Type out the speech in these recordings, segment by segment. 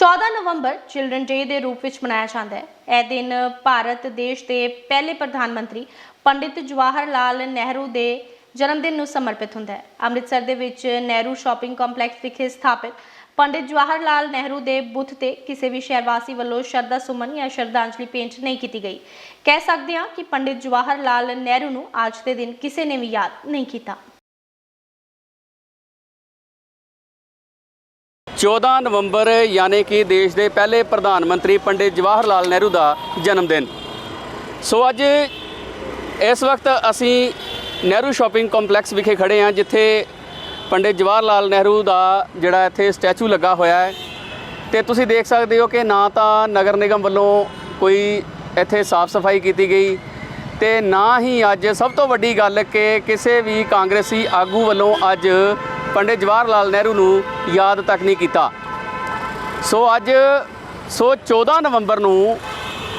14 ਨਵੰਬਰ children day ਦੇ ਰੂਪ ਵਿੱਚ ਮਨਾਇਆ ਜਾਂਦਾ ਹੈ। ਇਹ ਦਿਨ ਭਾਰਤ ਦੇਸ਼ ਦੇ ਪਹਿਲੇ ਪ੍ਰਧਾਨ ਮੰਤਰੀ ਪੰਡਿਤ ਜਵਾਹਰ ਲਾਲ ਨਹਿਰੂ ਦੇ ਜਨਮ ਦਿਨ ਨੂੰ ਸਮਰਪਿਤ ਹੁੰਦਾ ਹੈ। ਅੰਮ੍ਰਿਤਸਰ ਦੇ ਵਿੱਚ ਨਹਿਰੂ ਸ਼ਾਪਿੰਗ ਕੰਪਲੈਕਸ ਵਿਖੇ ਸਥਾਪਿਤ ਪੰਡਿਤ ਜਵਾਹਰ ਲਾਲ ਨਹਿਰੂ ਦੇ ਬੁੱਤ ਤੇ ਕਿਸੇ ਵੀ ਸ਼ਹਿਰ ਵਾਸੀ ਵੱਲੋਂ ਸ਼ਰਧਾ ਸੁਮਨ ਜਾਂ ਸ਼ਰਧਾਂਜਲੀ ਭੇਂਟ ਨਹੀਂ ਕੀਤੀ ਗਈ। ਕਹਿ ਸਕਦੇ ਹਾਂ ਕਿ ਪੰਡਿਤ ਜਵਾਹਰ ਲਾਲ ਨਹਿਰੂ ਨੂੰ ਅੱਜ ਦੇ ਦਿਨ ਕਿਸੇ ਨੇ ਵੀ ਯਾਦ ਨਹੀਂ ਕੀਤਾ। 14 ਨਵੰਬਰ ਯਾਨੀ ਕਿ ਦੇਸ਼ ਦੇ ਪਹਿਲੇ ਪ੍ਰਧਾਨ ਮੰਤਰੀ ਪੰਡਿਤ ਜਵਾਹਰ ਲਾਲ ਨਹਿਰੂ ਦਾ ਜਨਮ ਦਿਨ। ਸੋ ਅੱਜ ਇਸ ਵਕਤ ਅਸੀਂ ਨਹਿਰੂ ਸ਼ਾਪਿੰਗ ਕੰਪਲੈਕਸ ਵਿਖੇ ਖੜੇ ਹਾਂ, ਜਿੱਥੇ ਪੰਡਿਤ ਜਵਾਹਰ ਲਾਲ ਨਹਿਰੂ ਦਾ ਜਿਹੜਾ ਇੱਥੇ ਸਟੈਚੂ ਲੱਗਾ ਹੋਇਆ ਹੈ। ਤੇ ਤੁਸੀਂ ਦੇਖ ਸਕਦੇ ਹੋ ਕਿ ਨਾ ਤਾਂ ਨਗਰ ਨਿਗਮ ਵੱਲੋਂ ਕੋਈ ਇੱਥੇ ਸਾਫ਼ ਸਫ਼ਾਈ ਕੀਤੀ ਗਈ ਤੇ ਨਾ ਹੀ ਅੱਜ ਸਭ ਤੋਂ ਵੱਡੀ ਗੱਲ ਕਿ ਕਿਸੇ ਵੀ ਕਾਂਗਰਸੀ ਆਗੂ ਵੱਲੋਂ ਅੱਜ ਪੰਡਿਤ ਜਵਾਹਰ ਲਾਲ ਨਹਿਰੂ ਨੂੰ ਯਾਦ ਤੱਕ ਨਹੀਂ ਕੀਤਾ। ਸੋ ਅੱਜ, ਸੋ 14 ਨਵੰਬਰ ਨੂੰ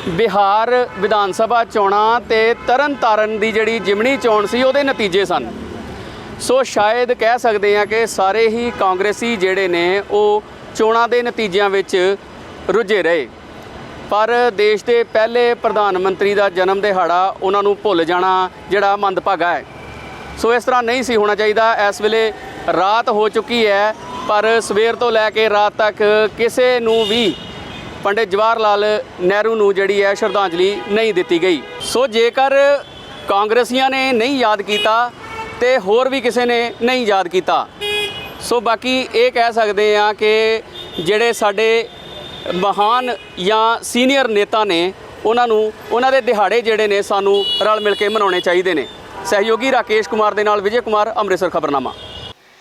ਬਿਹਾਰ ਵਿਧਾਨ ਸਭਾ ਚੋਣਾਂ ਤੇ ਤਰਨਤਾਰਨ ਦੀ ਜਿਹੜੀ ਜਿਮਣੀ ਚੋਣ ਸੀ, ਉਹਦੇ ਨਤੀਜੇ ਸਨ। ਸੋ ਸ਼ਾਇਦ ਕਹਿ ਸਕਦੇ ਹਾਂ ਕਿ ਸਾਰੇ ਹੀ ਕਾਂਗਰਸੀ ਜਿਹੜੇ ਨੇ, ਉਹ ਚੋਣਾਂ ਦੇ ਨਤੀਜਿਆਂ ਵਿੱਚ ਰੁੱਝੇ ਰਹੇ। ਪਰ ਦੇਸ਼ ਦੇ ਪਹਿਲੇ ਪ੍ਰਧਾਨ ਮੰਤਰੀ ਦਾ ਜਨਮ ਦਿਹਾੜਾ, ਉਹਨਾਂ ਨੂੰ ਭੁੱਲ ਜਾਣਾ ਜਿਹੜਾ ਮੰਦਭਾਗਾ ਹੈ। ਸੋ ਇਸ ਤਰ੍ਹਾਂ ਨਹੀਂ ਸੀ ਹੋਣਾ ਚਾਹੀਦਾ। ਇਸ ਵੇਲੇ ਰਾਤ ਹੋ ਚੁੱਕੀ ਹੈ, ਪਰ ਸਵੇਰ ਤੋਂ ਲੈ ਕੇ ਰਾਤ ਤੱਕ ਕਿਸੇ ਨੂੰ ਵੀ ਪੰਡਿਤ ਜਵਾਹਰ ਲਾਲ ਨਹਿਰੂ ਨੂੰ ਜਿਹੜੀ ਹੈ ਸ਼ਰਧਾਂਜਲੀ ਨਹੀਂ ਦਿੱਤੀ ਗਈ। ਸੋ ਜੇਕਰ ਕਾਂਗਰਸੀਆਂ ਨੇ ਨਹੀਂ ਯਾਦ ਕੀਤਾ ਤੇ ਹੋਰ ਵੀ ਕਿਸੇ ਨੇ ਨਹੀਂ ਯਾਦ ਕੀਤਾ, ਸੋ ਬਾਕੀ ਇਹ ਕਹਿ ਸਕਦੇ ਆ ਕਿ ਜਿਹੜੇ ਸਾਡੇ ਮਹਾਨ ਜਾਂ ਸੀਨੀਅਰ ਨੇਤਾ ਨੇ, ਉਹਨਾਂ ਨੂੰ, ਉਹਨਾਂ ਦੇ ਦਿਹਾੜੇ ਜਿਹੜੇ ਨੇ ਸਾਨੂੰ ਰਲ ਮਿਲ ਕੇ ਮਨਾਉਣੇ ਚਾਹੀਦੇ ਨੇ। ਸਹਿਯੋਗੀ ਰਾਕੇਸ਼ ਕੁਮਾਰ ਦੇ ਨਾਲ ਵਿਜੇ ਕੁਮਾਰ, ਅੰਮ੍ਰਿਤਸਰ ਖਬਰਨਾਮਾ।